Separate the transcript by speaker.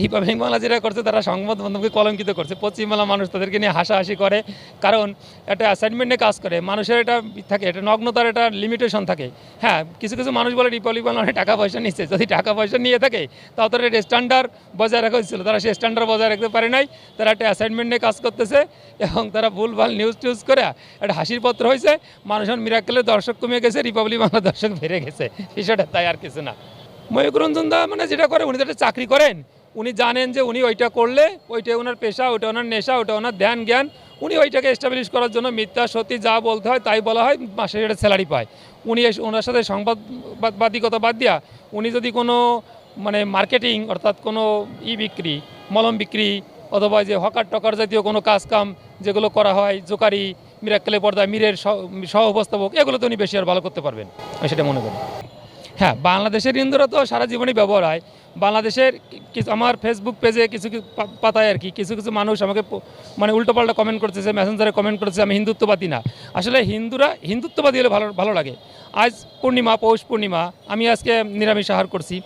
Speaker 1: Republic Bangla যেটা করছে, তারা সংবাদ মাধ্যমকে কলঙ্কিত করছে। পশ্চিমবাংলা মানুষ তাদেরকে নিয়ে হাসাহাসি করে। কারণ একটা অ্যাসাইনমেন্ট নিয়ে কাজ করে, মানুষের এটা থাকে, এটা নগ্নতার একটা লিমিটেশন থাকে। হ্যাঁ কিছু কিছু মানুষ বলে রিপাবলিক বাংলা টাকা পয়সা নিচ্ছে। যদি টাকা পয়সা নিয়ে থাকে, তাও তারা একটা স্ট্যান্ডার্ড বজায় রাখা হয়েছিল তারা সেই স্ট্যান্ডার্ড বজায় রাখতে পারে নাই। তারা একটা অ্যাসাইনমেন্ট নিয়ে কাজ করতেছে এবং তারা ভুলভাল নিউজ টিউজ করে একটা হাসির পত্র হয়েছে মানুষ মিরাক্কেলের দর্শক কমে গেছে রিপাবলিক বাংলা দর্শক বেড়ে গেছে। বিষয়টা তাই আর কিছু না। ময়ূরঞ্জন দা মানে যেটা করে, উনি তো একটা চাকরি করেন। উনি জানেন যে উনি ওইটা করলে, ওইটা ওনার পেশা ওটা ওনার নেশা ওটা ওনার ধ্যান জ্ঞান উনি ওইটাকে এস্টাবলিশ করার জন্য মিথ্যা সত্যি যা বলতে হয় তাই বলা হয়, মাসে একটা স্যালারি পায়। উনি ওনার সাথে সংবাদবাদিকতা বাদ দিয়া উনি যদি কোনো মানে মার্কেটিং অর্থাৎ কোনো ই বিক্রি, মলম বিক্রি অথবা যে হকার টকার জাতীয় কোনো কাজ কাম যেগুলো করা হয়, জোকারি মিরাক্কেলে পর্দা মীরের সহ উপস্থাপক এগুলো তো উনি বেশি আর ভালো করতে পারবেন। আমি সেটা মনে করি। হ্যাঁ বাংলাদেশের হিন্দুরা তো সারা জীবনই ব্যবহার হয়। বাংলাদেশের কিছু আমার ফেসবুক পেজে কিছু পাতায় আর কি, কিছু কিছু মানুষ আমাকে মানে উল্টোপাল্টা কমেন্ট করতেছে মেসেঞ্জারে কমেন্ট করতেছে, আমি হিন্দুত্ববাদী না। আসলে হিন্দুরা, হিন্দুত্ববাদী হলে ভালো ভালো লাগে। আজ পূর্ণিমা, পৌষ পূর্ণিমা, আমি আজকে নিরামিষ আহার করছি।